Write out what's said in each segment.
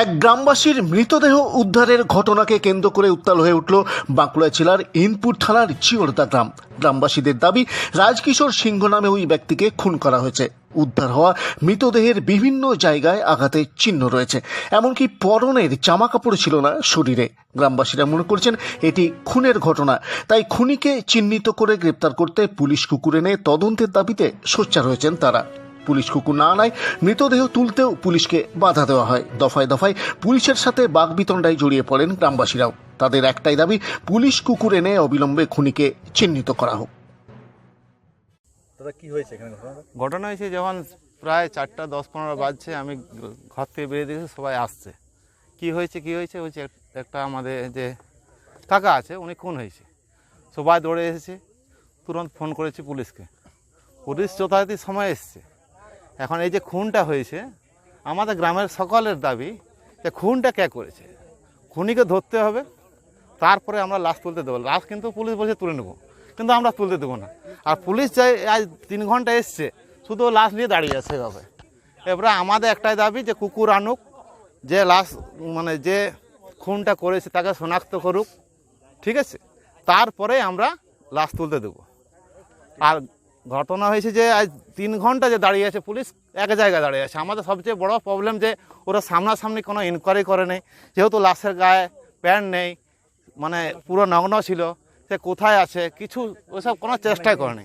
এক গ্রামবাসীর মৃতদেহ উদ্ধারের ঘটনাকে কেন্দ্র করে উত্তাল হয়ে উঠল বাঁকুড়া জেলার ইনপুর থানার চিওরদা গ্রাম। গ্রামবাসীদের দাবি, রাজকিশোর সিংহ নামে ওই ব্যক্তিকে খুন করা হয়েছে। উদ্ধার হওয়া মৃতদেহের বিভিন্ন জায়গায় আঘাতের চিহ্ন রয়েছে। এমনকি পরনের জামা কাপড় ছিল না শরীরে। গ্রামবাসীরা মনে করছেন, এটি খুনের ঘটনা। তাই খুনিকে চিহ্নিত করে গ্রেপ্তার করতে পুলিশ কুকুর এনে তদন্তের দাবিতে সোচ্চার হয়েছেন তারা। পুলিশ কুকুর না আনায় মৃতদেহ তুলতেও পুলিশকে বাধা দেওয়া হয়। দফায় দফায় পুলিশের সাথে বাগবিতণ্ডায় জড়িয়ে পড়েন গ্রামবাসীরাও। তাদের একটাই দাবি পুলিশ কুকুর এনে অবিলম্বে খুনিকে চিহ্নিত করা হোক। হয়েছে ঘটনা হয়েছে যখন প্রায় চারটা দশ পনেরো বাজছে আমি ঘর থেকে বেরিয়ে দিয়েছি সবাই আসছে। কি হয়েছে কি হয়েছে? হচ্ছে একটা আমাদের যে কাকা আছে উনি খুন হয়েছে। সবাই দৌড়ে এসেছে। তুরন্ত ফোন করেছি পুলিশকে। পুলিশ যথারীতি সময় এসছে। এখন এই যে খুনটা হয়েছে, আমাদের গ্রামের সকলের দাবি যে খুনটা কে করেছে? খুনিকে ধরতে হবে, তারপরে আমরা লাশ তুলতে দেবো। লাশ কিন্তু পুলিশ বলছে তুলে নেব, কিন্তু আমরা তুলতে দেবো না। আর পুলিশ চাই, আজ তিন ঘণ্টা এসছে, শুধু লাশ নিয়ে দাঁড়িয়ে আছে এভাবে। এবারে আমাদের একটাই দাবি যে কুকুর আনুক, যে লাশ মানে যে খুনটা করেছে তাকে শনাক্ত করুক, ঠিক আছে? তারপরে আমরা লাশ তুলতে দেবো। আর ঘটনা হয়েছে যে আজ তিন ঘণ্টা যে দাঁড়িয়ে আছে পুলিশ এক জায়গায় দাঁড়িয়ে আছে। আমাদের সবচেয়ে বড় প্রবলেম যে ওরা সামনাসামনি কোনো ইনকোয়ারি করে নেই। যেহেতু লাশের গায়ে প্যান্ট নেই মানে পুরো নগ্ন ছিল সে কোথায় আছে কিছু ওসব কোনো চেষ্টাই করেনি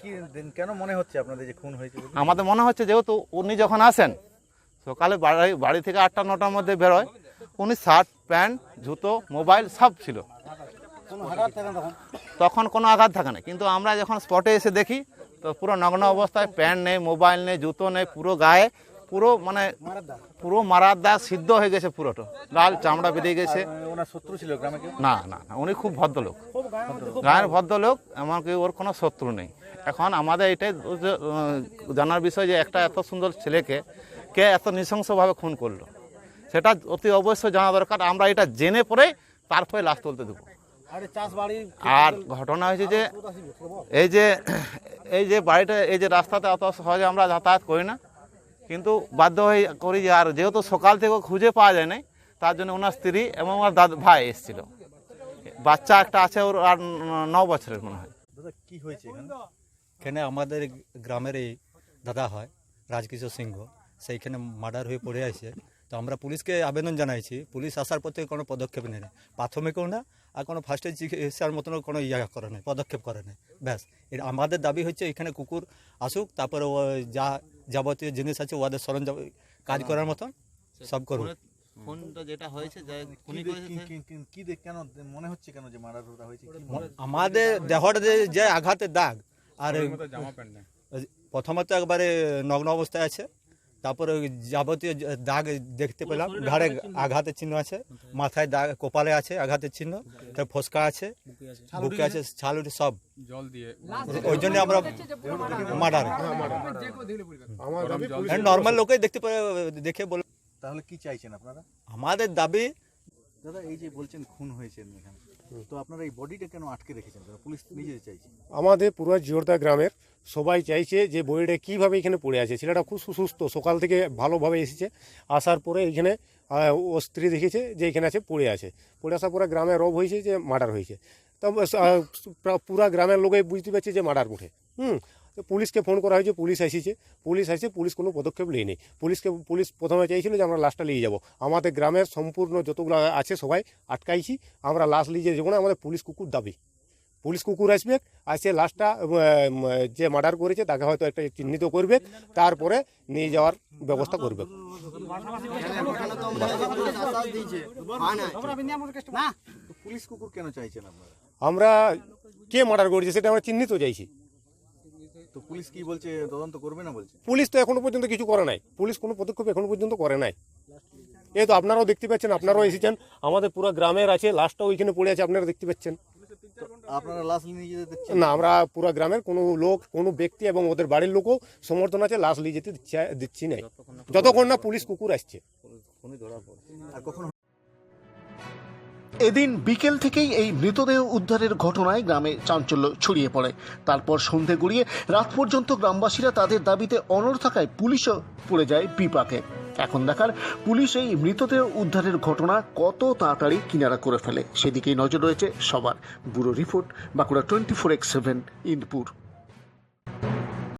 কি কেন মনে হচ্ছে আপনাদের যে খুন হয়েছে? আমাদের মনে হচ্ছে যেহেতু উনি যখন আসেন সকালে বাড়ি বাড়ি থেকে আটটা নটার মধ্যে বেরোয় উনি শার্ট প্যান্ট জুতো মোবাইল সব ছিল। তখন? কোনো আঘাত থাকে না। কিন্তু আমরা যখন স্পটে এসে দেখি তো পুরো নগ্ন অবস্থায় প্যান্ট নেই মোবাইল নেই জুতো নেই পুরো গায়ে পুরো মানে পুরো মারার দাগ সিদ্ধ হয়ে গেছে পুরোটা। লাল চামড়া বেরিয়ে গেছে। শত্রু ছিল না না না উনি খুব ভদ্রলোক। গায়ের ভদ্রলোক এমনকি ওর কোনো শত্রু নেই। এখন আমাদের এটাই জানার বিষয় যে একটা এত সুন্দর ছেলেকে কে এত নৃশংসভাবে খুন করল। সেটা অতি অবশ্যই জানা দরকার। আমরা এটা জেনে পরে তারপরে লাশ তুলতে দেবো। আর ঘটনা হয়েছে যে এই যে এই যে বাড়িটা এই যে রাস্তাতে অত সহজে আমরা যাতায়াত করি না। কিন্তু বাধ্য হয়ে করি যে আর যেহেতু সকাল থেকে খুঁজে পাওয়া যায় না তার জন্য ওনার স্ত্রী এবং ওনার দাদা ভাই এসেছিল। বাচ্চা একটা আছে ওর আর ন- বছরের মনে হয়। দাদা কি হয়েছে এখানে? এখানে আমাদের গ্রামের এই দাদা হয় রাজকিশোর সিংহ। সেইখানে মার্ডার হয়ে পড়ে আছে। তো আমরা পুলিশকে আবেদন জানাইছি। পুলিশ আসার পর থেকে কোনো পদক্ষেপ নেই। প্রাথমিকও না আর কোনো ফার্স্ট এড চিকিৎসার মতন কোনো ইয়া করে নেই পদক্ষেপ করে নেই। ব্যাস আমাদের দাবি হচ্ছে এখানে কুকুর আসুক তারপরে ও যা যাবতীয় জিনিস আছে ওদের সরঞ্জাম কাজ করার মতন সব করুক। খুনটা যেটা হয়েছে যে কি দে- কি- কি- কি- কি দেখ কেন মনে হচ্ছে কেন যে হয়েছে? আমাদের দেহটা যে যে আঘাতের দাগ আর প্রথমত একবারে নগ্ন অবস্থায় আছে। তারপরে ওই যাবতীয় দাগ দেখতে পেলাম। ঘাড়ে আঘাতের চিহ্ন আছে। মাথায় দাগ কপালে আছে আঘাতের চিহ্ন তার ফসকা আছে বুকে আছে। ছালুটি সব। জল দিয়ে ওই জন্য আমরা মার্ডার নর্মাল লোকেই দেখতে পারে দেখে বলে। তাহলে কি চাইছেন আপনারা? আমাদের দাবি দাদা এই যে বলছেন খুন হয়েছে এখানে। তো আপনারা এই বডিটা কেন আটকে রেখেছেন? পুলিশ নিজে চাইছে। আমাদের পুরো জিওরদা গ্রামের সবাই চাইছে যে বইটা কীভাবে এখানে পড়ে আছে। ছেলেটা খুব সুস্থ সকাল থেকে ভালোভাবে এসেছে। আসার পরে এখানে ও স্ত্রী দেখেছে যে এখানে আছে, পড়ে আছে। পড়ে আসার পরে গ্রামে রব হয়েছে যে মার্ডার হয়েছে। তো পুরা গ্রামের লোকে বুঝতে পারছে যে মার্ডার উঠে হুম তো পুলিশকে ফোন করা হয়েছে পুলিশ এসেছে। পুলিশ এসে পুলিশ কোনো পদক্ষেপ নেয়নি। পুলিশকে পুলিশ প্রথমে চাইছিল যে আমরা লাশটা নিয়ে যাব। আমাদের গ্রামের সম্পূর্ণ যতগুলো আছে সবাই আটকাইছি। আমরা লাশ নিয়ে যাব না আমাদের পুলিশ কুকুর দাবি। পুলিশ কুকুর আসবে আর সে লাশটা যে মার্ডার করেছে তাকে হয়তো একটা চিহ্নিত করবে। তারপরে নিয়ে যাওয়ার ব্যবস্থা করবে। পুলিশ কুকুর কেন চাইছেন আমরা কে মার্ডার করেছে সেটা আমরা চিহ্নিত চাইছি। তো পুলিশ কি বলছে তদন্ত করবে না বলছে? পুলিশ তো এখনও পর্যন্ত কিছু করে নাই। পুলিশ কোনো পদক্ষেপ এখনও পর্যন্ত করে নাই। এই তো আপনারাও দেখতে পাচ্ছেন আপনারাও এসেছেন। আমাদের পুরো গ্রামের আছে লাশটা ওইখানে পড়ে আছে আপনারা দেখতে পাচ্ছেন। আপনারা লাশ নিয়ে যেতে দেখছেন না আমরা পুরো গ্রামের কোনো লোক কোনো ব্যক্তি এবং ওদের বাড়ির লোকও সমর্থন আছে লাশ নিয়ে যেতে দিচ্ছি- নাই। যতক্ষণ না পুলিশ কুকুর আসছে। আর কখন এদিন বিকেল থেকেই এই মৃতদেহ উদ্ধারের ঘটনায় গ্রামে চাঞ্চল্য ছড়িয়ে পড়ে। তারপর সন্ধে গড়িয়ে রাত পর্যন্ত গ্রামবাসীরা তাদের দাবিতে অনড় থাকায় পুলিশও পড়ে যায় বিপাকে এখন দেখার পুলিশ এই মৃতদেহ উদ্ধারের ঘটনা কত তাড়াতাড়ি কিনারা করে ফেলে। সেদিকেই নজর রয়েছে সবার। Bureau report Bankura twenty four X seven Indpur